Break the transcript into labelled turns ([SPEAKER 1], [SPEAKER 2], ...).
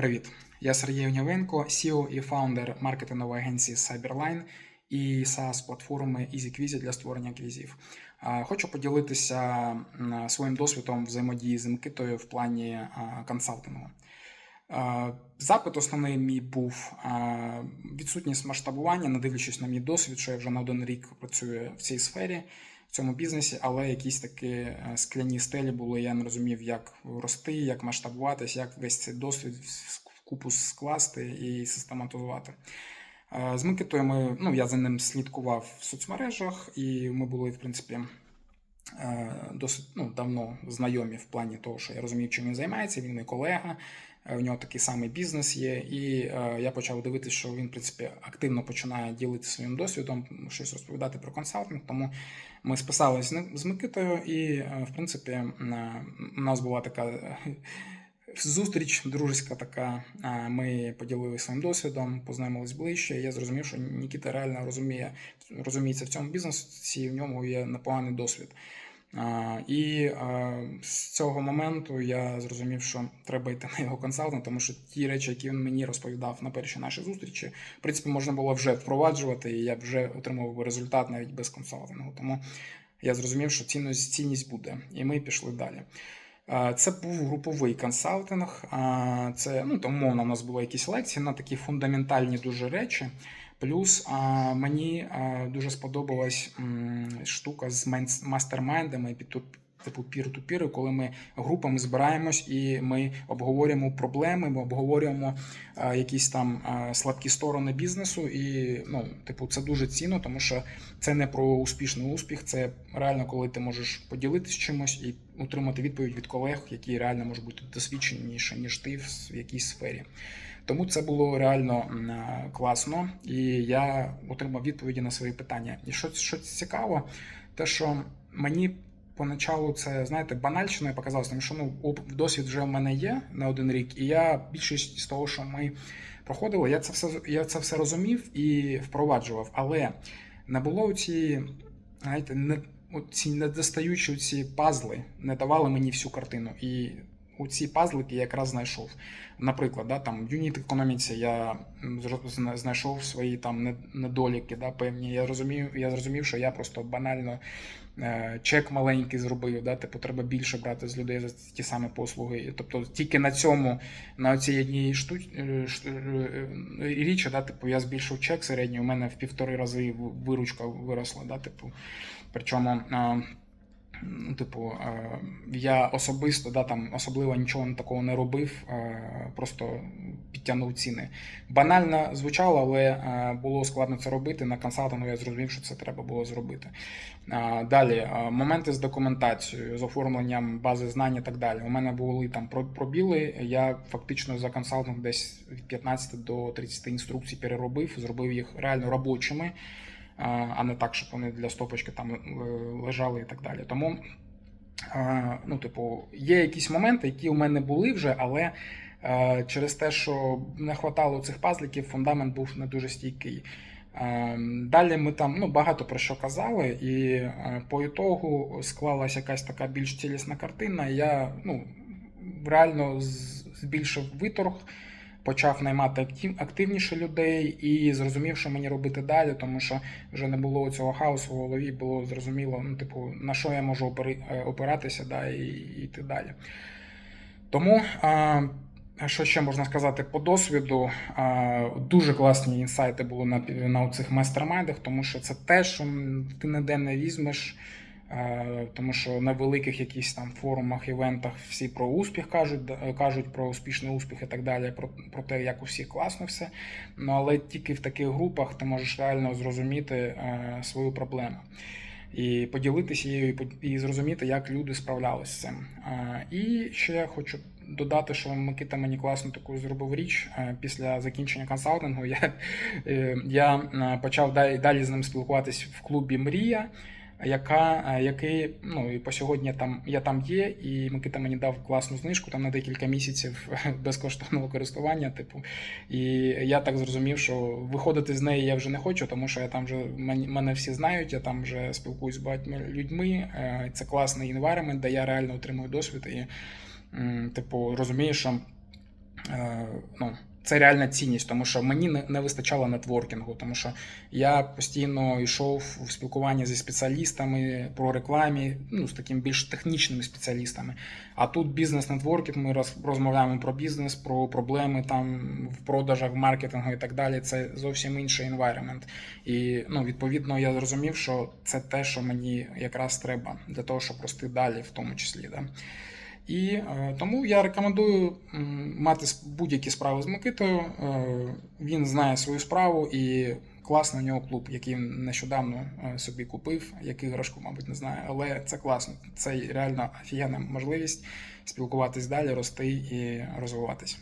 [SPEAKER 1] Привіт, я Сергій Огнєвенко, CEO і фаундер маркетингової агенції Cyberline і SaaS платформи EasyQuizy для створення квізів. Хочу поділитися своїм досвідом взаємодії з Микитою в плані консалтингу. Запит основний мій був відсутність масштабування, не дивлячись на мій досвід, що я вже на один рік працюю в цій сфері, в цьому бізнесі, але якісь такі е, скляні стелі були. Я не розумів, як рости, як масштабуватись, як весь цей досвід купу скласти і систематизувати. Е, З Микитою ми, ну, я за ним слідкував в соцмережах, і ми були, в принципі, досить ну, давно знайомі в плані того, що я розумів, чим він займається. Він мій колега, в нього такий самий бізнес є. І е, я почав дивитися, що він, в принципі, активно починає ділитися своїм досвідом, щось розповідати про консалтинг. Тому ми списалися з Микитою, і, е, в принципі, е, у нас була така. Зустріч дружеська така. Ми поділилися своїм досвідом, познайомились ближче. і Я зрозумів, що Нікіта реально розуміє, розуміється в цьому бізнесі, і в ньому є непоганий досвід. І з цього моменту я зрозумів, що треба йти на його консалтинг, тому що ті речі, які він мені розповідав на першій нашій зустрічі, в принципі, можна було вже впроваджувати, і я вже отримав результат навіть без консалтингу. Тому я зрозумів, що цінність, цінність буде, і ми пішли далі. Це був груповий консалтинг. Це ну там у нас були якісь лекції на такі фундаментальні дуже речі. Плюс мені дуже сподобалась штука з мастермайндами типу пір-ту-пір, коли ми групами збираємось і ми обговорюємо проблеми, ми обговорюємо а, якісь там а, слабкі сторони бізнесу. І ну, типу, це дуже цінно, тому що це не про успішний успіх, це реально, коли ти можеш поділитися чимось і отримати відповідь від колег, які реально можуть бути досвідченіші, ніж ти в якійсь сфері. Тому це було реально е, класно, і я отримав відповіді на свої питання. І що, що цікаво, те, що мені поначалу це, знаєте, банальщиною показалося, тому що ну, досвід вже в мене є на один рік, і я більшість з того, що ми проходили, я це все, я це все розумів і впроваджував. Але не було ці, знаєте, не, ці недостаючі ці пазли не давали мені всю картину. І у ці пазлики якраз знайшов. Наприклад, да, там в юніт економіці я знайшов свої там недоліки, да, певні. Я розумів, я зрозумів, що я просто банально е, чек маленький зробив, да, типу треба більше брати з людей за ті самі послуги. Тобто тільки на цьому, на цій одній штуч... е, ш- е, е, річі, да, типу, я збільшив чек середній, у мене в півтори рази виручка виросла. Да, типу, причому. Ну, типу, е, я особисто да, там особливо нічого такого не робив, е, просто підтягнув ціни. Банально звучало, але е, було складно це робити. На консалтингу я зрозумів, що це треба було зробити. Далі, моменти з документацією, з оформленням бази знань і так далі. У мене були там пробіли. Я фактично за консалтинг десь від 15 до 30 інструкцій переробив, зробив їх реально робочими а а не так, щоб вони для стопочки там е, лежали і так далі. Тому, е, ну, типу, є якісь моменти, які у мене були вже, але е, через те, що не хватало цих пазликів, фундамент був не дуже стійкий. Е, Далі ми там ну, багато про що казали, і е, по ітогу склалася якась така більш цілісна картина. Я ну, реально збільшив виторг, почав наймати актив, активніше людей і зрозумів, що мені робити далі, тому що вже не було цього хаосу в голові, було зрозуміло, ну, типу, на що я можу е, опиратися да, і йти далі. Тому. А, що ще можна сказати по досвіду? Дуже класні інсайти були на, на цих майстермайдах, тому що це те, що ти ніде не візьмеш. Е, Тому що на великих якісь там форумах, івентах всі про успіх кажуть, кажуть про успішний успіх і так далі, про, про те, як у всіх класно все. Ну але тільки в таких групах ти можеш реально зрозуміти е, свою проблему. І поділитися її, і зрозуміти, як люди справлялися з цим. Е, І ще я хочу додати, що Микита мені класно таку зробив річ Е, після закінчення консалтингу. Я, е, я е, почав далі з ним спілкуватись в клубі Мрія яка, е, який, ну і по сьогодні там, я там є, і Микита мені дав класну знижку там на декілька місяців безкоштовного користування. Типу, і я так зрозумів, що виходити з неї я вже не хочу, тому що я там вже мене всі знають, я там вже спілкуюсь з багатьма людьми. е, Це класний інвайромент, де я реально отримую досвід і, типу, розумію, що е, ну, це реальна цінність, тому що мені не, не вистачало нетворкінгу, тому що я постійно йшов в спілкування зі спеціалістами про рекламі, ну з такими більш технічними спеціалістами. А тут бізнес-нетворкінг, ми роз, розмовляємо про бізнес, про проблеми там в продажах, в маркетингу і так далі. Це зовсім інший environment. І ну, відповідно я зрозумів, що це те, що мені якраз треба для того, щоб рости далі, в тому числі. Да. І е, тому я рекомендую мати будь-які справи з Микитою. Е, він знає свою справу і класний у нього клуб, який він нещодавно е, собі купив, як іграшку, мабуть, не знаю. Але це класно. Це реально офігенна можливість спілкуватись далі, рости і розвиватись.